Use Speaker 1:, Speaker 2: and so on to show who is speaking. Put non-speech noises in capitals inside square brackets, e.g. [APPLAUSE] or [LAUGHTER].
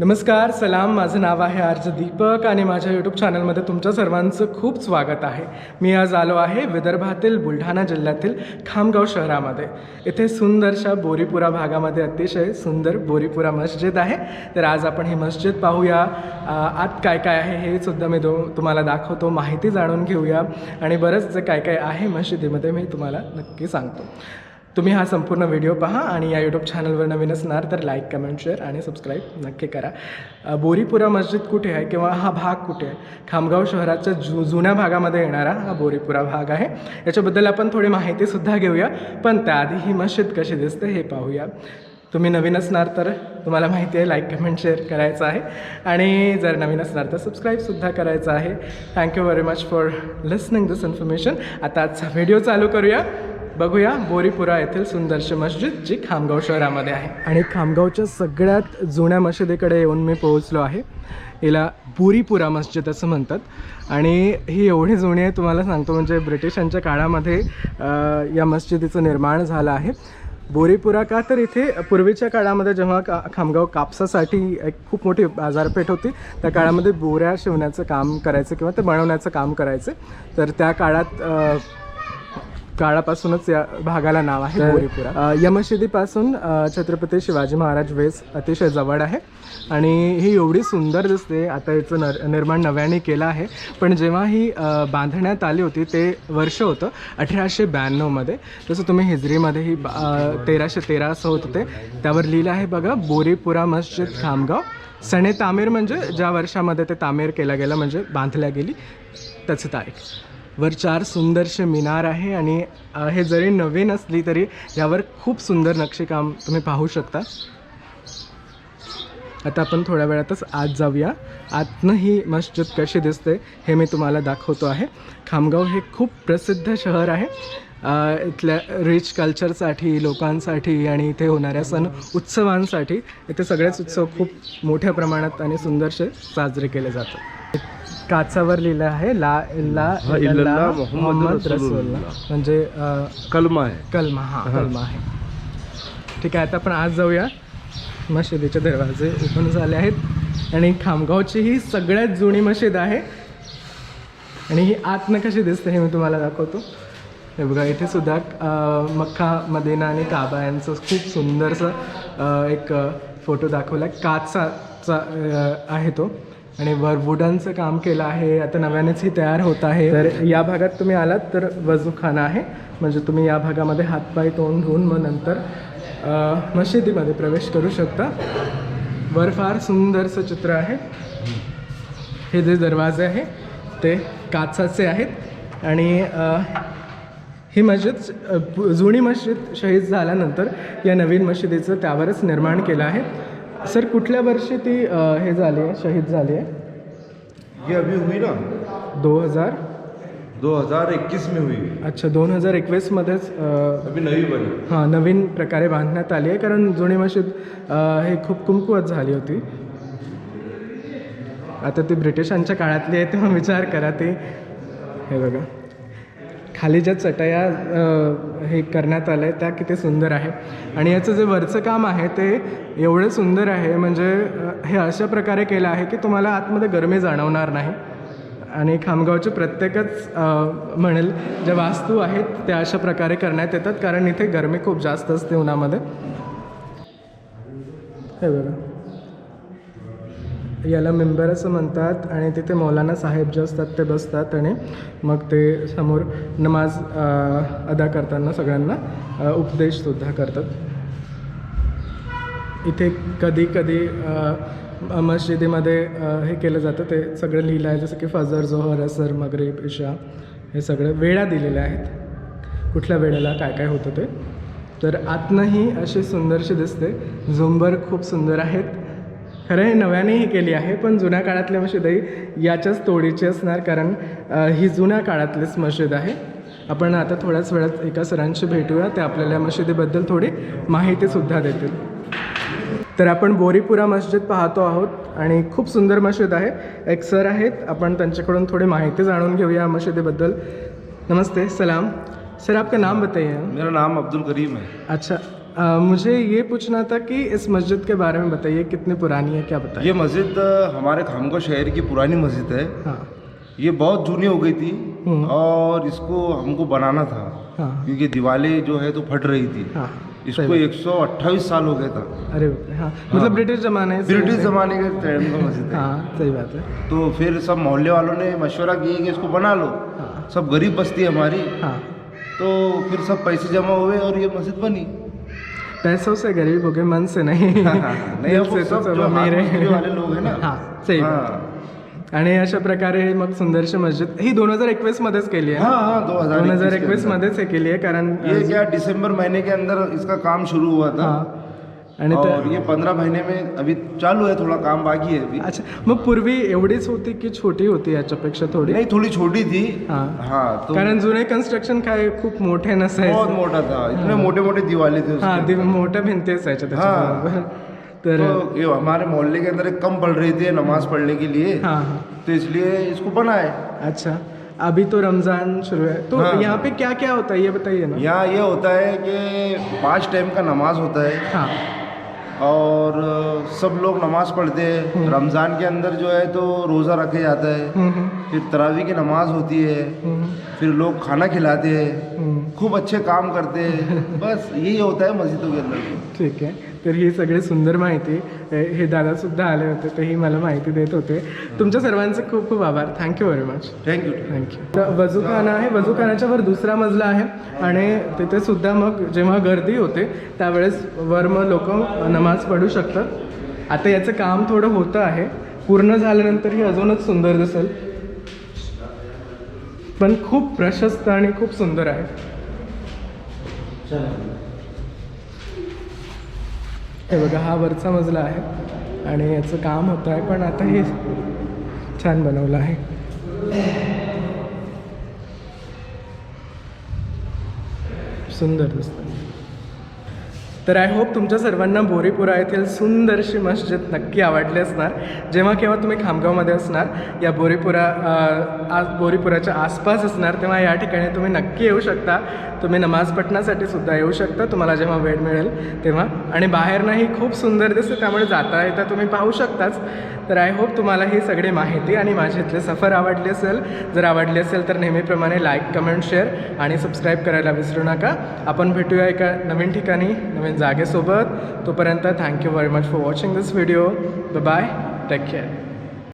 Speaker 1: नमस्कार सलाम. माझं नाव आहे आर्ज दीपक आणि माझ्या यूट्यूब चॅनलमध्ये तुमच्या सर्वांचं खूप स्वागत आहे. मी आज आलो आहे विदर्भातील बुलढाणा जिल्ह्यातील खामगाव शहरामध्ये. इथे सुंदरशा बोरीपुरा भागामध्ये अतिशय सुंदर बोरीपुरा मस्जिद आहे. तर आज आपण ही मस्जिद पाहूया. आत काय काय आहे हे सुद्धा मी दो तुम्हाला दाखवतो माहिती जाणून घेऊया. आणि बरंच जे काय काय आहे मस्जिदीमध्ये मी तुम्हाला नक्की सांगतो. तुम्ही हा संपूर्ण व्हिडिओ पहा आणि या यूट्यूब चॅनलवर नवीन असणार तर लाईक कमेंट शेअर आणि सबस्क्राईब नक्की करा. बोरीपुरा मस्जिद कुठे आहे किंवा हा भाग कुठे आहे? खामगाव शहराच्या जु जुन्या भागामध्ये येणारा हा बोरीपुरा भाग आहे. याच्याबद्दल आपण थोडी माहितीसुद्धा घेऊया पण त्याआधी ही मस्जिद कशी दिसते हे पाहूया. तुम्ही नवीन असणार तर तुम्हाला माहिती आहे लाईक कमेंट शेअर करायचं आहे. आणि जर नवीन असणार तर सबस्क्राईबसुद्धा करायचं आहे. Thank you very much for listening this information आता आजचा व्हिडिओ चालू करूया. बघूया बोरीपुरा येथील सुंदरशी मस्जिद जी खामगाव शहरामध्ये आहे. आणि खामगावच्या सगळ्यात जुन्या मशिदीकडे येऊन मी पोहोचलो आहे. हिला बोरीपुरा मस्जिद असं म्हणतात. आणि ही एवढी जुनी आहे तुम्हाला सांगतो म्हणजे ब्रिटिशांच्या काळामध्ये या मस्जिदीचं निर्माण झालं आहे. बोरीपुरा का तर इथे पूर्वीच्या काळामध्ये जेव्हा का खामगाव कापसासाठी एक खूप मोठी बाजारपेठ होती त्या काळामध्ये बोऱ्या शिवण्याचं काम करायचं किंवा ते बनवण्याचं काम करायचे. तर त्या काळात काळापासूनच या भागाला नाव आहे बोरीपुरा. अ, या मशिदीपासून छत्रपती शिवाजी महाराज वेस अतिशय जवळ आहे. आणि ही एवढी सुंदर दिसते आता याचं नर निर्माण नव्याने केलं आहे. पण जेव्हा ही बांधण्यात आली होती ते वर्ष होतं अठराशे ब्याण्णवमध्ये तसं तुम्ही हिजरीमध्ये ही तेराशे तेरा असं होतं ते त्यावर लिहिलं आहे बघा बोरीपुरा मस्जिद खामगाव. सणे तामीर म्हणजे ज्या वर्षामध्ये ते तामीर केला गेला म्हणजे बांधल्या गेली त्याची तारीख. वर चार सुंदरसे मिनार आहे आणि हे जरी नवीन असली तरी यावर खूप सुंदर नक्षीकाम तुम्ही पाहू शकता. आता आपण थोड्या वेळातच आत जाऊया. आतनं ही मस्जिद कशी दिसते हे मी तुम्हाला दाखवतो आहे. खामगाव हे खूप प्रसिद्ध शहर आहे. इथल्या रिच कल्चरसाठी लोकांसाठी आणि इथे होणाऱ्या सण उत्सवांसाठी इथे सगळेच उत्सव खूप मोठ्या प्रमाणात आणि सुंदरसे साजरे केले जातात. काचावर लिहिलं आहे ला इल्ला
Speaker 2: मुहम्मद. रसूलुल्लाह.
Speaker 1: म्हणजे
Speaker 2: कलमा आहे.
Speaker 1: कलमा हा कलमा आहे. ठीक आहे आता आपण आज जाऊया मशिदीचे दरवाजे ओपन झाले आहेत. आणि खामगावची ही सगळ्यात जुनी मशीद आहे. आणि ही आतनं कशी दिसते हे मी तुम्हाला दाखवतो. हे बघा इथे सुद्धा मक्का मदिना आणि काबा यांचं खूप सुंदरसं एक फोटो दाखवला काचाचा आहे तो. आणि वर वुडनचं काम केलं आहे. आता नव्यानेच ही तयार होत आहे. तर या भागात तुम्ही आलात तर वजूखाना आहे. म्हणजे तुम्ही या भागामध्ये हातपाय तोंड धुवून मग नंतर मशिदीमध्ये प्रवेश करू शकता. वर फार सुंदरसं चित्र आहे. हे जे दरवाजे आहे ते काचाचे आहेत. आणि ही मस्जिद पु- जुनी मस्जिद शहीद झाल्यानंतर या नवीन मशिदीचं त्यावरच निर्माण केलं आहे. सर कुठल्या वर्षी ती अ, हे झाली आहे शहीद झाली आहे?
Speaker 2: ये अभी हुई ना?
Speaker 1: दोन हजार?
Speaker 2: 2021 में हुई।
Speaker 1: अच्छा दोन हजार एकवीसमध्येच
Speaker 2: अभी नवी बनी।
Speaker 1: हां नवीन प्रकारे बांधण्यात आली आहे कारण जुनी मशीद अ, हे खूप कुमकुवत झाली होती. आता ती ब्रिटिशांच्या काळातली आहे तेव्हा विचार करा ती. हे बघा. खाली ज्या चटया हे करण्यात आलं आहे त्या किती सुंदर आहे. आणि याचं जे वरचं काम आहे ते एवढं सुंदर आहे म्हणजे हे अशा प्रकारे केलं आहे की तुम्हाला आतमध्ये गरमी जाणवणार नाही. आणि खामगावचे प्रत्येकच म्हणेल ज्या वास्तू आहेत त्या अशा प्रकारे करण्यात येतात कारण इथे गरमी खूप जास्त असते उन्हामध्ये. हे बघा. याला मेंबर असं म्हणतात आणि तिथे मौलाना साहेब जे असतात ते बसतात आणि मग ते समोर नमाज अदा करताना सगळ्यांना उपदेशसुद्धा करतात. इथे कधी कधी मस्जिदीमध्ये हे केलं जातं ते सगळं लिहिलं आहे जसं की फजर जोहर असर मगरीब इशा हे सगळं वेळा दिलेल्या आहेत. कुठल्या वेळेला काय काय होतं ते. तर आतनंही अशी सुंदरशी दिसते. झुंबर खूप सुंदर आहेत. खरं हे नव्यानेही केली आहे पण जुन्या काळातली मशीदही याच्याच तोडीची असणार कारण ही जुन्या काळातलीच मशीद आहे. आपण आता थोड्याच वेळात एका सरांशी भेटूया ते आपल्याला या मशिदीबद्दल थोडी माहितीसुद्धा देतील. तर आपण बोरीपुरा मस्जिद पाहतो आहोत आणि खूप सुंदर मस्जिद आहे. एक सर आहेत आपण त्यांच्याकडून थोडी माहिती जाणून घेऊया मस्जिदीबद्दल नमस्ते सलाम. सर आपका नाम बताइए.
Speaker 2: मेरा नाम अब्दुल करीम है।
Speaker 1: अच्छा अ, मुझे ये पूछना था कि इस मस्जिद के बारे में बताइए कितनी पुरानी है क्या बताइए?
Speaker 2: ये मस्जिद हमारे खामगो शहर की पुरानी मस्जिद है।
Speaker 1: हाँ।
Speaker 2: ये बहुत जूनी हो गई थी
Speaker 1: हम्म।
Speaker 2: और इसको हमको बनाना था
Speaker 1: हाँ।
Speaker 2: क्योंकि दिवाली जो है तो फट रही थी।
Speaker 1: हाँ।
Speaker 2: इसको 128 साल हो गया था।
Speaker 1: अरे रे, हाँ। मतलब ब्रिटिश जमाने
Speaker 2: ब्रिटिश जमाने के टाइम का मस्जिद है।
Speaker 1: हाँ सही बात है।
Speaker 2: तो फिर सब मोहल्ले वालों ने मशवरा किया कि इसको बना लो।
Speaker 1: हाँ।
Speaker 2: सब गरीब बस्ती है हमारी।
Speaker 1: हाँ।
Speaker 2: तो फिर सब पैसे जमा हुए और ये मस्जिद बनी।
Speaker 1: पैसों से गरीब हो गए मन से नहीं। [LAUGHS] दिल से तो.
Speaker 2: वाले लोग हैं ना।
Speaker 1: हा सही
Speaker 2: हाँ।
Speaker 1: आणि अशा प्रकारे मग सुंदरशी मस्जिद ही दोन हजार एकवीस मध्येच केली आहे.
Speaker 2: हाँ हाँ दो हजार
Speaker 1: दोन हजार एकवीस मध्येच हे केली आहे कारण
Speaker 2: ये क्या दिसंबर महीने के अंदर इसका काम शुरू हुआ था?
Speaker 1: हा। आणि
Speaker 2: और ये पंद्रह महीने में अभी चालू है थोड़ा काम बाकी है अभी।
Speaker 1: अच्छा मग पूर्वी एवढीच होती की छोटी होती याच्यापेक्षा थोडी?
Speaker 2: नहीं थोड़ी छोटी थी।
Speaker 1: हाँ.
Speaker 2: हाँ तो
Speaker 1: कारण जुने कन्स्ट्रक्शन काय खूप मोठे
Speaker 2: बहुत
Speaker 1: नसायचे
Speaker 2: मोटा था. इतने मोटे मोटे दिवाले थे
Speaker 1: हा
Speaker 2: उसके
Speaker 1: मोठ्या भिंती असायच्या. त्याच्याबरोबर तर
Speaker 2: तो ये हमारे मोहल्ले के अंदर एक कम पड़ रही थी नमाज़ पढ़ने के लिए।
Speaker 1: हाँ हाँ.
Speaker 2: तो इसलिए इसको बनाए।
Speaker 1: अच्छा अभी तो रमज़ान शुरू है. तो
Speaker 2: हाँ.
Speaker 1: यहाँ पे क्या क्या होता है ये बताइए ना।
Speaker 2: यहाँ ये होता है कि पाँच टाइम का नमाज़ होता है।
Speaker 1: हाँ.
Speaker 2: और सब लोग नमाज़ पढ़ते हैं। रमज़ान के अंदर जो है तो रोज़ा रखे जाता है।
Speaker 1: हम्म, हम्म,
Speaker 2: फिर तरावी की नमाज़ होती है।
Speaker 1: हम्म,
Speaker 2: फिर लोग खाना खिलाते हैं। खूब अच्छे काम करते हैं। [LAUGHS] बस यही होता है मस्जिदों के अंदर।
Speaker 1: ठीक आहे तर ही सगळी सुंदर माहिती हे हे दादासुद्धा आले होते तेही मला माहिती देत होते. तुमच्या सर्वांचे खूप खूप आभार. Thank you very much
Speaker 2: thank you
Speaker 1: thank you तर वजूखाना आहे. वजूखान्याच्या वर दुसरा मजला आहे आणि तिथे सुद्धा मग जेव्हा गर्दी होते त्यावेळेस वर मग लोक नमाज पढू शकतात. आता याचं काम थोडं होतं आहे. पूर्ण झाल्यानंतर ही अजूनच सुंदर दिसेल. पण खूप प्रशस्त आणि खूप सुंदर आहे. हे बघा हा वरचा मजला आहे आणि याचं काम होतं आहे पण आता हे छान बनवलं आहे. सुंदर दिसतं. तर आय होप तुमच्या सर्वांना बोरीपुरा येथील सुंदरशी मस्जिद नक्की आवडली असणार. जेव्हा केव्हा तुम्ही खामगावमध्ये असणार या बोरीपुरा आज बोरीपुराच्या आसपास असणार तेव्हा या ठिकाणी तुम्ही नक्की येऊ शकता. तुम्ही नमाज पठणासाठी सुद्धा येऊ शकता. तुम्हाला जेव्हा वेळ मिळेल तेव्हा. आणि बाहेरनंही खूप सुंदर दिसते त्यामुळे जाता येता तुम्ही पाहू शकताच. तर आय होप तुम्हाला ही सगळी माहिती आणि माझी इथले सफर आवडली असेल. जर आवडली असेल तर नेहमीप्रमाणे लाईक कमेंट शेअर आणि सबस्क्राईब करायला विसरू नका. आपण भेटूया एका नवीन ठिकाणी नवीन जागेसोबत. तोपर्यंत thank you very much for watching this video bye take care